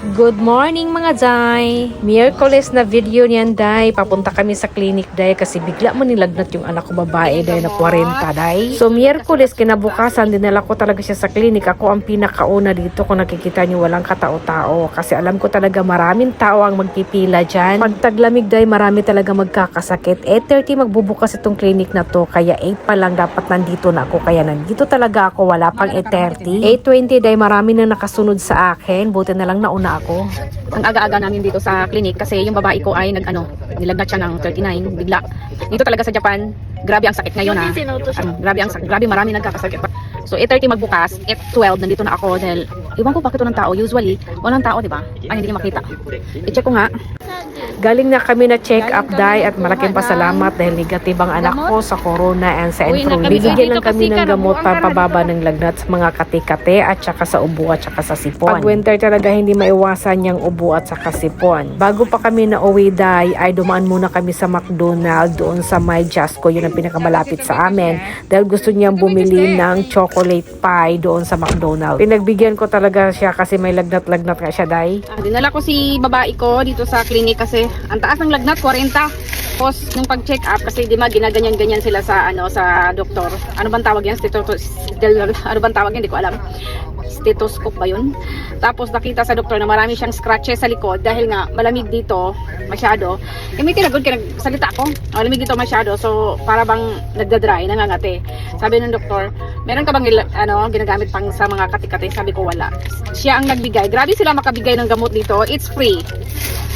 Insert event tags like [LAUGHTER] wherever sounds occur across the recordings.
Good morning mga day! Miyerkules na video niyan day. Papunta kami sa clinic day kasi bigla mo nilagnat yung anak ko babae day na 40 day. So Miyerkules kinabukasan dinala ko talaga siya sa clinic. Ako ang pinakauna dito kung nakikita niyo walang katao-tao kasi alam ko talaga maraming tao ang magpipila dyan. Pag taglamig day marami talaga magkakasakit. 8.30 magbubukas itong clinic na to kaya 8 pa lang dapat nandito na ako kaya nandito talaga ako wala pang 8.30. 8.20 day marami na nakasunod sa akin. Buti na lang nauna ako. ang aga-aga namin dito sa clinic kasi yung babae ko ay nag ano, nilagnat siya ng 39 bigla. Dito talaga sa Japan, grabe ang sakit ngayon ha. Ano, grabe ang sakit, grabe marami nagkakasakit. So 8:30 magbukas, 8:12 nandito na ako dahil iwan ko bakit walang tao. Usually, walang tao, di ba? Ay hindi niya makita. I-check ko nga. Galing na kami na check up day at malaking pasalamat dahil negative ang anak ko sa corona and sa Uwi na entro. kami. Bibigyan lang kami ng gamot nabuang para ka na pababa ng lagnat sa mga kate-kate at saka sa ubo at saka sa sipon. Pag winter talaga hindi maiwasan yung ubo at saka sipon. Bago pa kami na uwi day ay dumaan muna kami sa McDonald doon sa My Jasco yun ang pinakamalapit sa amin dahil gusto niyang bumili ng chocolate pie doon sa McDonald. Pinagbigyan ko talaga siya kasi may lagnat-lagnat nga siya day. Ah, dinala ko si babae ko dito sa clinic kasi ang taas ng lagnat 40. Tapos nung pag-check up kasi di ba ginaganyan-ganyan sila sa ano sa doktor. Ano bang tawag yan? Stethoscope. Ano bang tawag yan? Hindi ko alam. Stethoscope ba yun? Tapos nakita sa doktor na marami siyang scratches sa likod dahil nga malamig dito masyado. Eh may tinagod ka nagsalita ako. Malamig dito masyado so para bang nagda-dry, nangangate. Sabi ng doktor, meron ka bang ano, ginagamit pang sa mga katikati? Sabi ko wala. Siya ang nagbigay. Grabe sila makabigay ng gamot dito. It's free.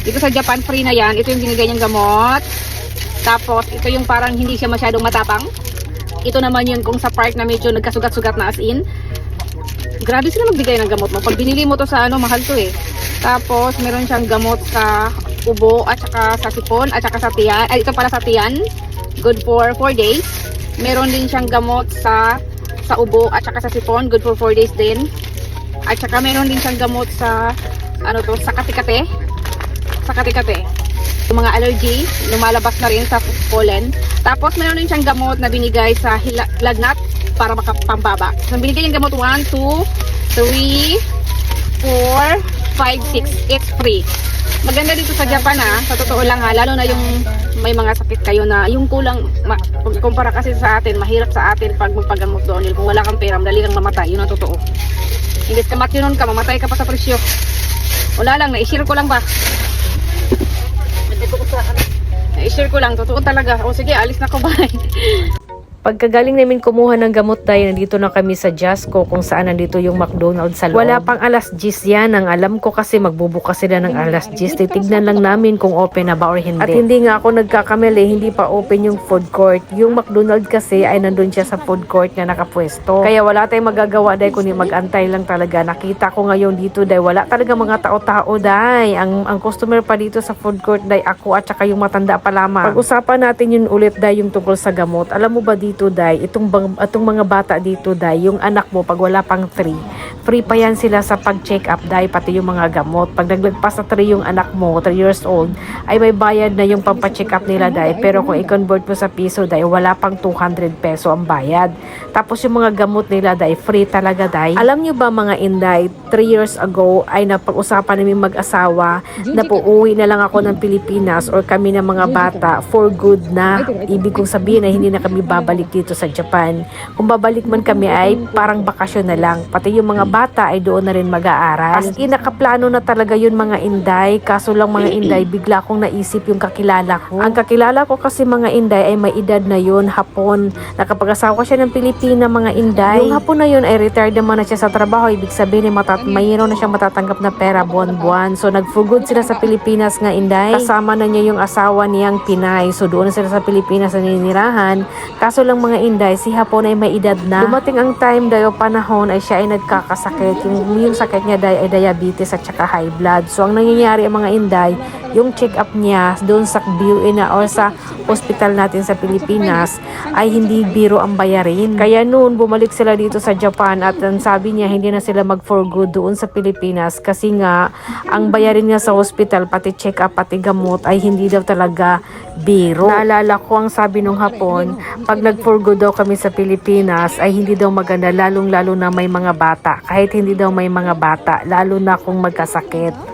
Dito sa Japan, free na yan. Ito yung binigay niyang gamot. Tapos, ito yung parang hindi siya masyadong matapang. Ito naman yun kung sa park na medyo nagkasugat-sugat na as in. Grabe sila magbigay ng gamot mo. Pag binili mo to sa ano, mahal to eh. Tapos, meron siyang gamot sa ubo at saka sa sipon at saka sa tiyan. Ay, ito pala sa tiyan. Good for 4 days. Meron din siyang gamot sa sa ubo at saka sa sipon. Good for 4 days din. At saka meron din siyang gamot sa ano to, sa kate-kate. Sa kate-kate. Yung mga allergy, lumalabas na rin sa pollen. Tapos meron din siyang gamot na binigay sa lagnat para makapambaba. So binigay yung gamot 1, 2, 3, 4, 5, 6. It's free. Maganda dito sa Japan ha, sa totoo lang ha, lalo na yung may mga sakit kayo na yung kulang, ma, kumpara kasi sa atin, mahirap sa atin pag magpagamot doon. Kung wala kang pera, madali kang mamatay, yun ang totoo. Imbes ka matyunon ka, mamatay ka pa sa presyo. Wala lang, na-share ko lang ba? Na-share ko lang, totoo talaga. O sige, alis na ko, [LAUGHS] bye. Pagkagaling namin kumuha ng gamot dahil nandito na kami sa Jasco kung saan nandito yung McDonald's sa loob. Wala pang alas 10 yan. Ang alam ko kasi magbubukas sila ng alas 10. Titignan lang namin kung open na ba or hindi. At hindi nga ako nagkakamali, hindi pa open yung food court. Yung McDonald's kasi ay nandun siya sa food court na nakapwesto. Kaya wala tayong magagawa dahil kundi magantay lang talaga. Nakita ko ngayon dito dahil wala talaga mga tao-tao dahil. Ang, ang customer pa dito sa food court dahil ako at saka yung matanda pa lamang. Pag-usapan natin yun ulit dahil yung tungkol sa gamot. Alam mo ba dito dahil itong, bang- itong mga bata dito dahil yung anak mo pag wala pang 3, free pa yan sila sa pag-check up dahil pati yung mga gamot. Pag naglagpas sa 3 yung anak mo, 3 years old, ay may bayad na yung pampacheck up nila dahil. Pero kung i-convert mo sa piso dahil wala pang 200 peso ang bayad. Tapos yung mga gamot nila dahil free talaga dahil. Alam nyo ba mga inday, 3 years ago ay napag-usapan namin mag-asawa na po uwi na lang ako ng Pilipinas or kami ng mga bata for good na. Ibig kong sabihin na hindi na kami babalik dito sa Japan. Kung babalik man kami ay parang bakasyon na lang. Pati yung mga bata ay doon na rin mag-aaral. As in, nakaplano na talaga yun mga inday. Kaso lang mga inday, bigla kong naisip yung kakilala ko. Ang kakilala ko kasi mga inday ay may edad na yun, hapon. Nakapag-asawa siya ng Pilipina mga inday. Yung hapon na yun ay retired naman na siya sa trabaho. Ibig sabihin matat mayroon na siya matatanggap na pera buwan-buwan. So nagfugod sila sa Pilipinas nga inday. Kasama na niya yung asawa niyang Pinay. So doon sila sa Pilipinas na ninirahan. Kaso lang mga inday, si hapon ay may edad na. Dumating ang time dayo panahon ay siya ay nagkakasakit. Yung, yung sakit niya ay diabetes at saka high blood. So ang nangyayari ang mga inday, yung check up niya doon sa BUE na or sa hospital natin sa Pilipinas ay hindi biro ang bayarin. Kaya noon bumalik sila dito sa Japan at ang sabi niya hindi na sila mag for doon sa Pilipinas kasi nga ang bayarin niya sa hospital pati check up pati gamot ay hindi daw talaga biro. Naalala ko ang sabi nung hapon, pag nag for good daw kami sa Pilipinas ay hindi daw maganda lalong lalo na may mga bata. Kahit hindi daw may mga bata, lalo na kung magkasakit.